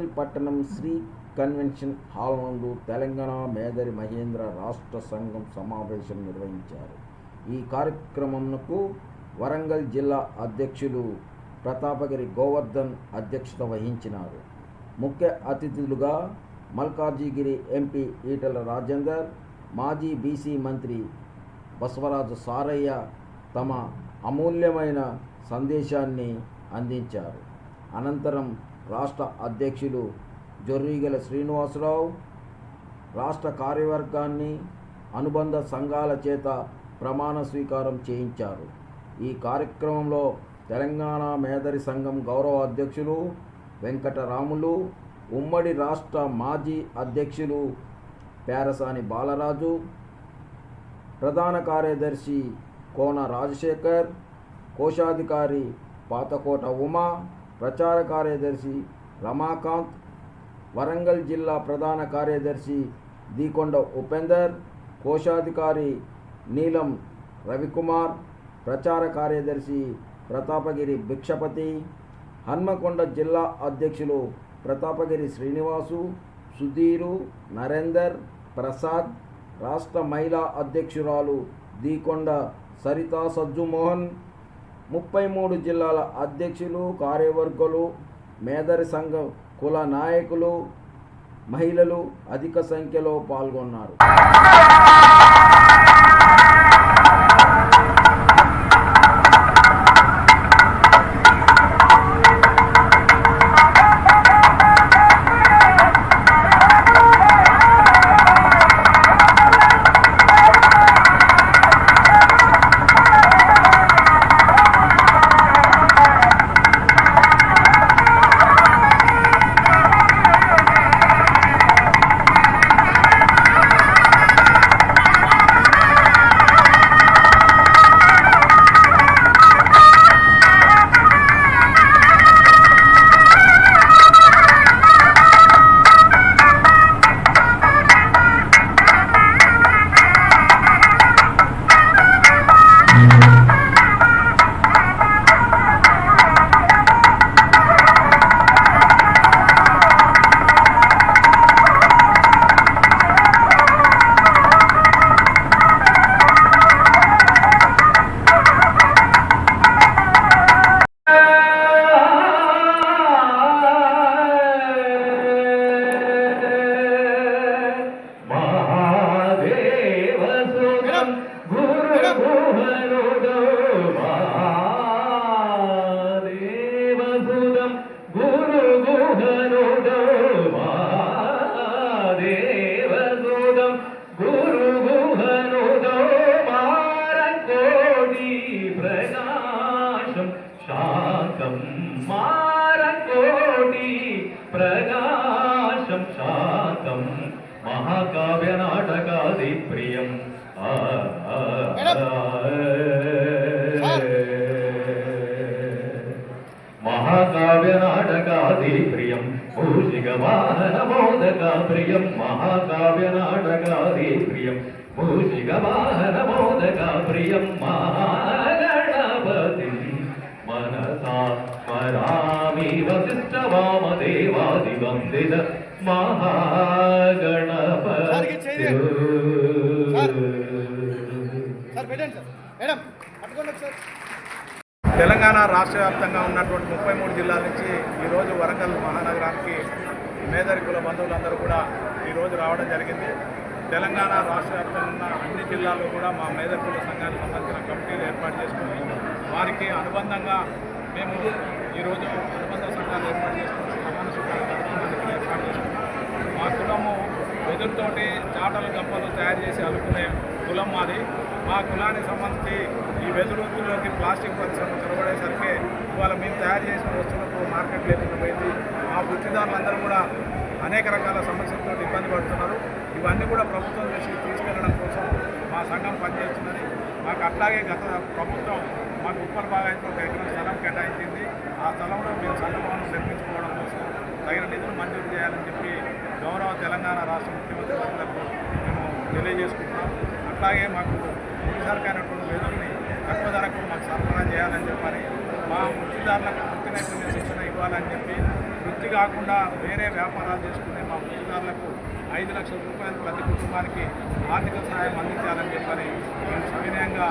వరంగల్ పట్టణం Shri convention hall నందు తెలంగాణ మేదరి మహేంద్ర రాష్ట్ర సంఘం సమావేశం నిర్వహించారు. ఈ కార్యక్రమంకు వరంగల్ జిల్లా అధ్యక్షులు ప్రతాపగిరి గోవర్ధన్ అధ్యక్షత వహించినారు. ముఖ్య అతిథులుగా మల్కాజిగిరి ఎంపీ ఈటల రాజేందర్ మాజీ బీసీ మంత్రి బసవరాజు సారయ్య తమ అమూల్యమైన సందేశాన్ని అందించారు. అనంతరం రాష్ట్ర అధ్యక్షులు జొర్రీగల శ్రీనివాసరావు రాష్ట్ర కార్యవర్గాన్ని అనుబంధ సంఘాల చేత ప్రమాణ స్వీకారం చేయించారు. ఈ కార్యక్రమంలో తెలంగాణ మేదరి సంఘం గౌరవ అధ్యక్షులు వెంకటరాములు ఉమ్మడి రాష్ట్ర మాజీ అధ్యక్షులు పేరసాని బాలరాజు ప్రధాన కార్యదర్శి కోన రాజశేఖర్ కోశాధికారి పాతకోట ఉమా ప్రచార కార్యదర్శి రమాకాంత్ వరంగల్ జిల్లా ప్రధాన కార్యదర్శి దీకొండ ఉపేందర్ కోశాధికారి నీలం రవికుమార్ ప్రచార కార్యదర్శి ప్రతాపగిరి భిక్షపతి హన్మకొండ జిల్లా అధ్యక్షులు ప్రతాపగిరి శ్రీనివాసు సుధీరు నరేందర్ ప్రసాద్ రాష్ట్ర మహిళా అధ్యక్షురాలు దీకొండ సరితా సజ్జుమోహన్ ముప్పై మూడు జిల్లాల అధ్యక్షులు కార్యవర్గులు మేదరి సంఘం కుల నాయకులు మహిళలు అధిక సంఖ్యలో పాల్గొన్నారు. മാരക്കോടി പ്രകാശം ശാന്തം. മഹാകാവ്യ നാടകാതി പ്രിയം. ആ മഹാകാവ്യ നാടകാതി പ്രിയം. ഭൂഷികവാഹനബോധക പ്രിയം മഹാകാവ്യ നാടകാതി പ്രിയം. ഭൂഷികവാഹനബോധക പ്രിയം മഹാഗണപതി తెలంగాణ రాష్ట్ర వ్యాప్తంగా ఉన్నటువంటి ముప్పై మూడు జిల్లాల నుంచి ఈరోజు వరంగల్ మహానగరానికి మేదరి కుల బంధువులందరూ కూడా ఈరోజు రావడం జరిగింది. తెలంగాణ రాష్ట్ర వ్యాప్తంగా ఉన్న అన్ని జిల్లాల్లో కూడా మా మేదరి కుల సంఘానికి సంబంధించిన కమిటీలు ఏర్పాటు చేసుకుని వారికి అనుబంధంగా మేము ఈరోజు అనుబంధ సంఘాలు ఏర్పాటు చేసుకుని సమాన ఏర్పాటు చేసుకున్నాం మా కులము వెదురుతోటి చాటలు గంపలు తయారు చేసి అల్లుకునే కులం మాది. మా కులానికి సంబంధించి ఈ వెదురులోకి ప్లాస్టిక్ పరిశ్రమ చొరబడేసరికి ఇవాళ మేము తయారు చేసిన వస్తువులకు మార్కెట్ లేకుండా పోయింది. మా వృత్తిదారులందరూ కూడా అనేక రకాల సమస్యలతో ఇబ్బంది పడుతున్నారు. ఇవన్నీ కూడా ప్రభుత్వం దృష్టికి తీసుకెళ్ళడం కోసం మా సంఘం పనిచేస్తున్నది. మాకు అట్లాగే గత ప్రభుత్వం మాకు ఉప్పల్ భాగానికి ఒక ఎకరం స్థలం కేటాయించింది. ఆ స్థలంలో మేము సంఘం నిర్మించుకోవడం కోసం తగిన నిధులు మంజూరు చేయాలని చెప్పి గౌరవ తెలంగాణ రాష్ట్ర ముఖ్యమంత్రి వర్యులకు మేము తెలియజేసుకుంటున్నాం. అట్లాగే మాకు ముఖ్యసరికైనటువంటి వెదురుని తక్కువ ధరకు మాకు సరఫరా చేయాలని చెప్పని మా వృత్తిదారులకు వృత్తి నైపుణ్య శిక్షణ ఇవ్వాలని చెప్పి వృత్తి వృత్తి కాకుండా వేరే వ్యాపారాలు చేసుకునే మా వృత్తిదారులకు ఐదు లక్షల రూపాయలు ప్రతి కుటుంబానికి ఆర్థిక సహాయం అందించాలని చెప్పని మేము సవినయంగా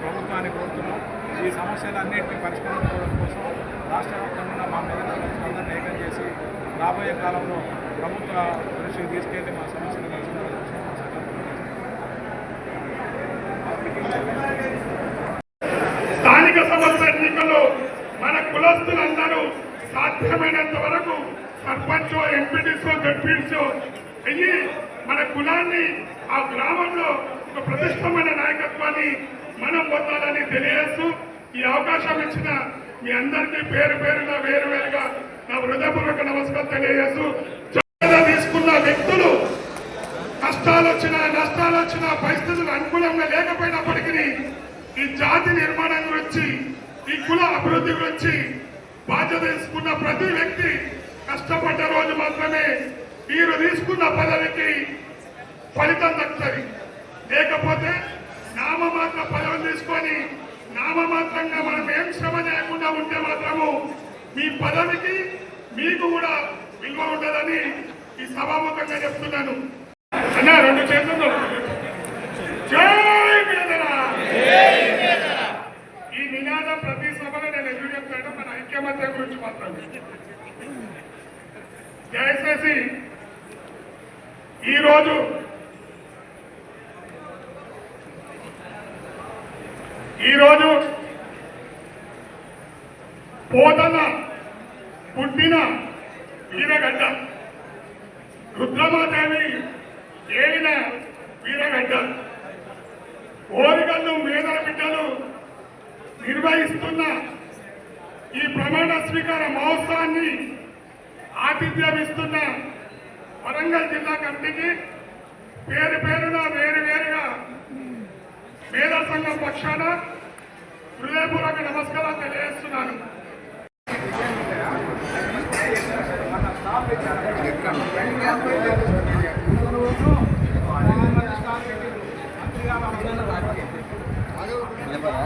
ప్రభుత్వాన్ని కోరుతున్నాం. ఈ సమస్యలన్నింటినీ పరిష్కరించుకోవడం కోసం రాష్ట్ర వ్యాప్తంగా ఉన్న మా మెదడులందరినీ ఏకం చేసి రాబోయే కాలంలో ప్రభుత్వ దృష్టికి తీసుకెళ్ళి మా సమస్యలు పరిష్కారం స్థానిక సంస్థ ఎన్నికల్లో మన కులస్తులందరూ సాధ్యమైనంత వరకు సర్పంచ్ ఎంపీటీసో జడ్పీటీసో అయ్యి మన కులాన్ని ఆ గ్రామంలో ఒక ప్రతిష్టమైన నాయకత్వాన్ని మనం పొందాలని తెలియజేస్తూ ఈ అవకాశం ఇచ్చిన మీ అందరికీ పేరు పేరుగా వేరు వేరుగా నా హృదయపూర్వక నమస్కారం తెలియజేస్తూ జాగ్రత్త తీసుకున్న వ్యక్తులు కష్టాలు వచ్చినా నష్టాలు వచ్చినా పరిస్థితులు అనుకూలంగా లేకపోయినప్పటికీ ఈ జాతి నిర్మాణం గురించి ఈ కుల అభివృద్ధి గురించి బాధ్యత తీసుకున్న ప్రతి వ్యక్తి కష్టపడ్డ రోజు మాత్రమే మీరు తీసుకున్న పదవికి ఫలితం దక్కుతుంది. లేకపోతే నామమాత్ర పదవి తీసుకొని నామమాత్రంగా మనం ఏం శ్రమ చేయకుండా ఉంటే మాత్రము మీ పదవికి మీకు కూడా విలువ ఉండదని ఈ సభాముఖంగా చెప్తున్నాను. అన్న రెండు చేతులు జై వేదన ఈ నినాదం ప్రతి సభలో నేను ఎదురు చెప్తాను మన ఐక్యమత్య గురించి మాత్రమే. దయచేసి ఈరోజు ఈరోజు పోతన పుట్టిన వీరగడ్డ రుద్రమాదేవి ఏలిన వీరగడ్డ ఓరిగల్లు మేదల బిడ్డలు నిర్వహిస్తున్న ఈ ప్రమాణ స్వీకార మహోత్సవాన్ని ఆతిథ్యమిస్తున్న వరంగల్ జిల్లా కమిటీకి పేరు పేరున వేరు వేరుగా పేద సంఘం పక్షాన హృదయపూర్వక నమస్కారాలు తెలియజేస్తున్నాను.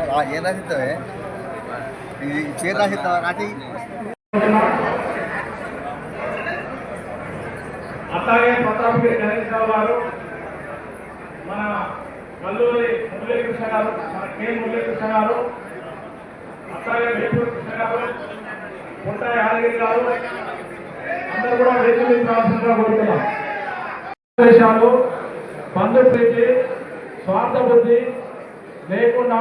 రా- ఏం రాసిస్తావే? పేరు రాసిస్తావా? రాటి అట్లాగే ప్రతాపగిరి గణేశ్వరరావు గారు మన మల్లూరి మురళీ కృష్ణ గారు మన కే మురళీ కృష్ణ గారు అట్లాగే వేపూరి కృష్ణ గారు పుట్ట యాదగిరి గారు అందరూ కూడా వేదిక మీద రావాల్సిందిగా కోరుతున్నాం. దేశాలు బంధు ప్రీతి స్వార్థ బుద్ధి లేకుండా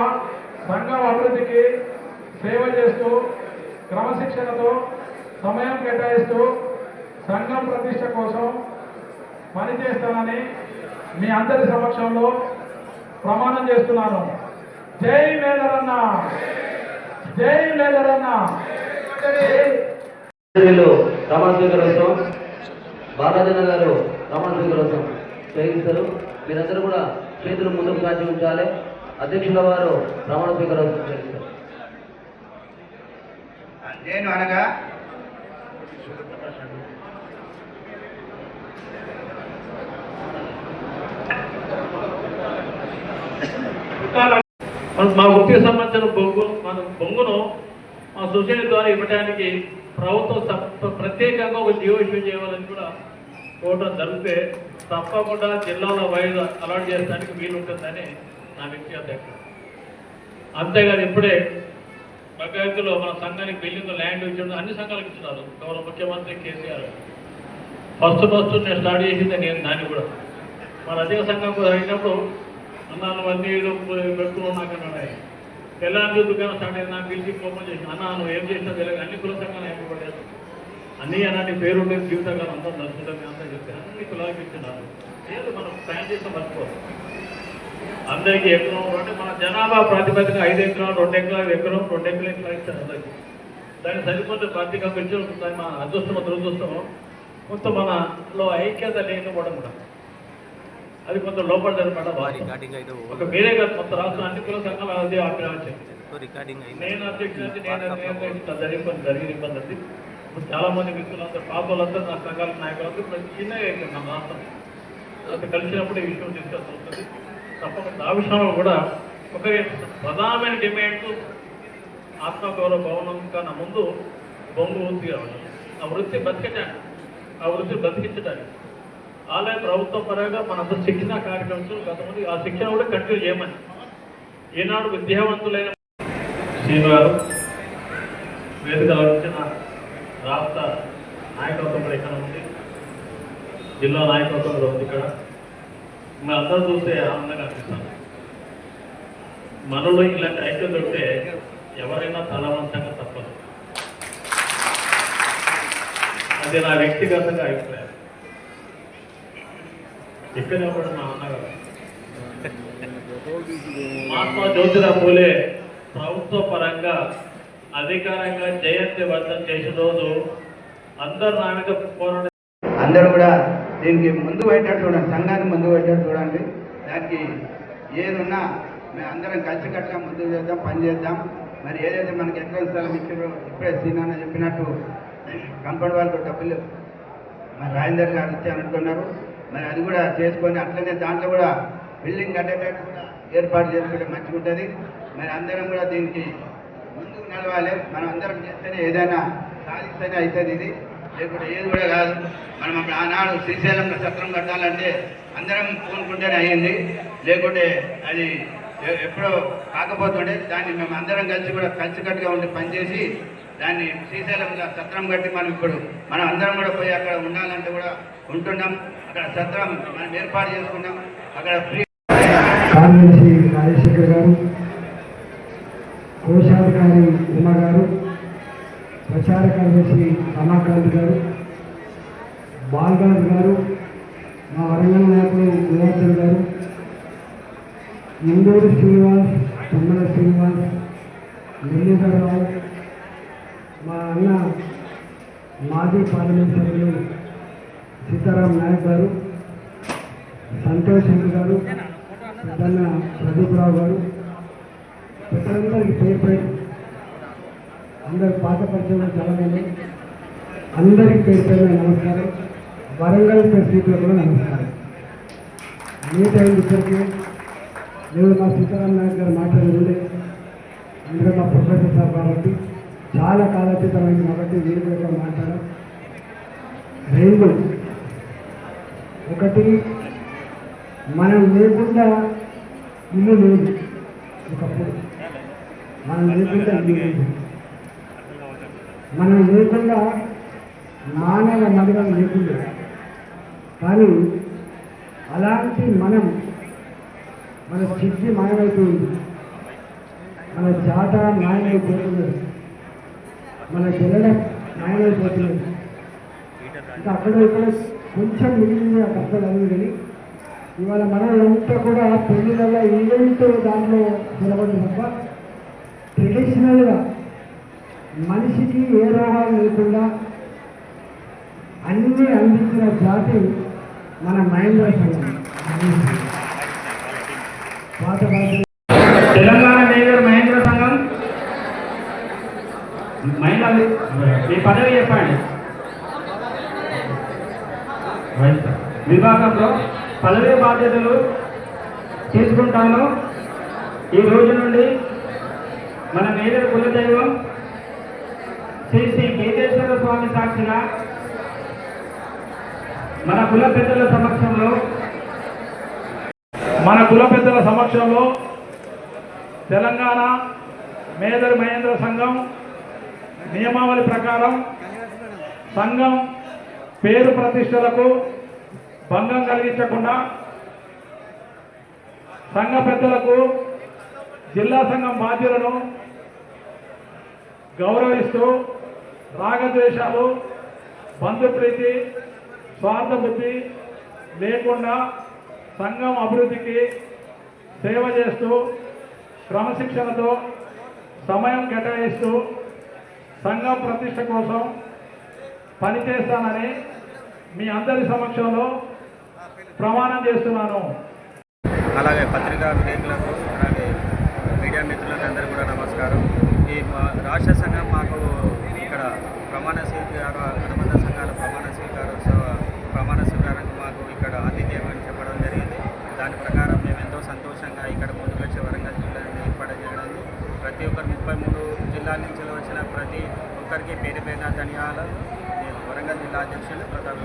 సంఘం అభివృద్ధికి సేవ చేస్తూ క్రమశిక్షణతో సమయం కేటాయిస్తూ సంఘం ప్రతిష్ట కోసం పనిచేస్తానని మీ అందరి సమక్షంలో ప్రమాణం చేస్తున్నాను. జై మేదరన్న జై మేదరన్న వీళ్ళు ప్రమాణ స్వీకారోత్సవం బాలాజన గారు ప్రమాణ స్వీకారోత్సవం చేయిస్తారు. మీరందరూ కూడా చేతులు ముందుకు సాచి ఉంచాలి. అధ్యక్షుల వారు ప్రమాణ స్వీకారోత్సవం చేయిస్తారు నేను అనగా మన మా వృత్తికి సంబంధించిన బొంగు మన బొంగును మా సొసైటీ ద్వారా ఇవ్వడానికి ప్రభుత్వం ప్రత్యేకంగా ఒక జీవో ఇష్యూ చేయాలని కూడా కోరడం జరిగితే తప్పకుండా జిల్లాలో వైజ్ అలాట్ చేయడానికి వీలుంటుందని నా వ్యక్తిగత అంతేగాని ఇప్పుడే భగవద్గీతలో మన సంఘానికి బిల్డింగ్ ల్యాండ్ ఇచ్చిన అన్ని సంఘాలకు ఇచ్చినారు. గౌరవ ముఖ్యమంత్రి కేసీఆర్ ఫస్ట్ ఫస్ట్ నేను స్టార్ట్ చేసింది నేను దాన్ని కూడా. మన అధిక సంఘం కూడా అయినప్పుడు అన్నాను అన్ని ఏదో పెట్టుకున్నావు నాకు అన్నాడు తెల్లారి దుకాణం స్టార్ట్ అయింది నాకు పిలిచి కోపం చేసి అన్న నువ్వు ఏం చేసినా తెలియదు. అన్ని కుల సంఘాలు ఏర్పడలేదు అన్ని అలాంటి పేరు ఉండేది జీవితకాలం అంతా నడుచుకుంటాం అంతా చెప్తే అన్ని కులాలకు ఇచ్చినారు. లేదు మనం ప్లాన్ చేస్తే మర్చిపోదు అందరికీ ఎకరం అంటే మన జనాభా ప్రాతిపదిక ఐదు ఎకరాలు రెండు ఎకరాలు ఎకరం రెండు ఎకరాలు ఎకరాలు ఇచ్చారు అందరికీ. దాన్ని సరిపోతే ప్రాతిగా పెంచడం దాన్ని మన అదృష్టమో దురదృష్టమో కొంత మనలో ఐక్యత లేకపోవడం కూడా. అది కొంత లోపల జరపడం రికార్డింగ్ అయితే ఒక వేరే కాదు మొత్తం రాష్ట్రం అన్ని కుల సంఘాలు అదే ఆగ్రహించారు రికార్డింగ్ నేను అధ్యక్షుడు నేను జరిగిపోయింది జరిగిన ఇబ్బంది అది చాలా మంది మిత్రులందరూ పాపలందరూ నా సంఘాల నాయకులందరూ మన రాష్ట్రం కలిసినప్పుడు ఈ విషయం డిస్కస్ అవుతుంది. తప్పకుండా ఆ విషయంలో కూడా ఒక ప్రధానమైన డిమాండ్ ఆత్మగౌరవ భవనం కన్నా ముందు బొంగు ఊర్తి కావాలి. ఆ వృత్తి బతికించడానికి ఆ వృత్తి బతికించడానికి. ఆలయ ప్రభుత్వ పరంగా మనందరూ శిక్షణ కార్యక్రమం గతమంది ఆ శిక్షణ కూడా కంటిన్యూ చేయమని. ఈనాడు విద్యావంతులైన శ్రీను గారు వేదిక వచ్చిన రాష్ట్ర నాయకత్వం ఇక్కడ ఉంది. జిల్లా నాయకత్వం ఉంది ఇక్కడ. మీ అందరూ చూస్తే ఆనందంగా అనిపిస్తాను మనలో ఇలాంటి ఐక్యం దొరికితే ఎవరైనా తలవంతంగా తప్పదు. అది నా వ్యక్తిగతంగా అభిప్రాయం. ఇక్కడే కూడా మా అన్నగారు మహాత్మా జ్యోతిరావు పూలే ప్రభుత్వ పరంగా అధికారంగా జయంతి వర్ధం చేసిన రోజు అందరు నా మీద పోరాట అందరూ కూడా దీనికి ముందు పెట్టాడు చూడండి సంఘాన్ని ముందు పెట్టాడు చూడండి. దానికి ఏదున్నా మేము అందరం కలిసికట్టుగా ముందు చేద్దాం పని చేద్దాం. మరి ఏదైతే మనకి ఎక్కడ స్థలం ఇచ్చారో ఇప్పుడే సీనా చెప్పినట్టు కంపెనీ వాళ్ళకు డబ్బులు మరి రాజేందర్ గారు ఇచ్చారంటున్నారు మరి అది కూడా చేసుకొని అట్లనే దాంట్లో కూడా బిల్డింగ్ కట్టేటట్టు కూడా ఏర్పాటు చేసుకుంటే మంచిగా ఉంటుంది మరి అందరం కూడా దీనికి ముందుకు నడవాలి. మనం అందరం చేస్తేనే ఏదైనా సాధిస్తేనే అవుతుంది ఇది. లేకుంటే ఏది కూడా కాదు. మనం అప్పుడు ఆనాడు శ్రీశైలంలో సత్రం కట్టాలంటే అందరం కోనుకుంటేనే అయ్యింది. లేకుంటే అది ఎప్పుడో కాకపోతుండే దాన్ని మేము అందరం కలిసి కూడా కలిసికట్టుగా ఉండి పనిచేసి దాన్ని శ్రీశైలంలో సత్రం కట్టి మనం ఇప్పుడు మనం అందరం కూడా పోయి అక్కడ ఉండాలంటే కూడా ఉంటున్నాం. అక్కడ సత్రం మనం ఏర్పాటు చేసుకున్నాం. అక్కడ ఫ్రీ కార్యదర్శి రాజశేఖర్ గారు కోశాధికారి ఉమా గారు ప్రచార కార్యదర్శి రమాకాంత్ గారు బాలరాజు గారు మా వరంగల్ నాయకులు గోవర్ధన్ గారు ఇందూరు శ్రీనివాస్ తుమ్మల శ్రీనివాస్ మురళీధరరావు మా అన్న మాజీ పార్లమెంట్ సభ్యులు సీతారాం నాయక్ గారు సంతోష్ రెడ్డి గారు పెద్దన్న ప్రదీప్రావు గారు పెద్దలందరికీ పేరు పేరు. అందరు పాత పరిచయం చదవండి అందరికీ పేరు పేరు నమస్కారం. వరంగల్ ప్రెసిడెంట్లో కూడా నమస్కారం. మీట్ అయింది ఇప్పటికీ నేను మా సీతారాం నాయక్ గారు మాట్లాడుతుండే అందరూ మా ప్రొఫెసర్ సార్ కాబట్టి చాలా కాలాతీతమైంది కాబట్టి వీరి యొక్క మాట్లాడడం రెండు ఒకటి మనం లేకుండా ఇల్లు లేదు. ఒకప్పుడు మనం లేకుండా ఇల్లు లేదు. మనం లేకుండా మానవ మగడం లేకుండా. కానీ అలాంటి మనం మన స్థితి మాయమైపోయింది. మన జాత మాయమైపోతున్నది మన పిల్లల మాయమైపోతున్నది ఇంకా అక్కడ ఇక్కడ కొంచెం మిగిలిన కష్టాలు అవి కానీ ఇవాళ మనం అంతా కూడా పెళ్ళిళ్ళ ఈవెంట్ దాంట్లో నిలబడి తప్ప ట్రెడిషనల్గా మనిషికి ఏ రోగాలు లేకుండా అన్నీ అందించిన జాతి మన మహేంద్ర సంఘం తెలంగాణ మేజర్ మహేంద్ర సంఘం? మహిళలు మీ పదవి చెప్పండి. విభాగంలో పదవీ బాధ్యతలు తీసుకుంటాను. ఈ రోజు నుండి మన మేజర్ కులదైవం శ్రీ శ్రీ కేతేశ్వర స్వామి సాక్షిగా మన కుల పెద్దల సమక్షంలో మన కుల పెద్దల సమక్షంలో తెలంగాణ మేదర్ మహేంద్ర సంఘం నియమావళి ప్రకారం సంఘం పేరు ప్రతిష్టలకు భంగం కలిగించకుండా సంఘ పెద్దలకు జిల్లా సంఘం బాధ్యులను గౌరవిస్తూ రాగద్వేషాలు బంధుప్రీతి స్వార్థ బుద్ధి లేకుండా సంఘం అభివృద్ధికి సేవ చేస్తూ క్రమశిక్షణతో సమయం కేటాయిస్తూ సంఘం ప్రతిష్ట కోసం పనిచేస్తానని మీ అందరి సమక్షంలో ప్రమాణం చేస్తున్నాను. అలాగే పత్రికా విలేకరులకు అలాగే మీడియా మిత్రులందరూ కూడా నమస్కారం. ఈ రాష్ట్ర సంఘం మాకు ఇక్కడ ప్రమాణ స్వీకార అనుబంధ సంఘాల ప్రమాణ స్వీకారోత్సవ ప్రమాణ స్వీకారానికి మాకు ఇక్కడ ఆతిథ్యమని చెప్పడం జరిగింది. దాని ప్రకారం మేము ఎంతో సంతోషంగా ఇక్కడ ముందుకొచ్చే వరంగల్ జిల్లాని ఏర్పాటు చేయడం. ప్రతి ఒక్కరు ముప్పై మూడు జిల్లాల నుంచి వచ్చిన ప్రతి ఒక్కరికి పేరు పేరున ధన్యవాదాలు. వరంగల్ జిల్లా అధ్యక్షులు ప్రధాన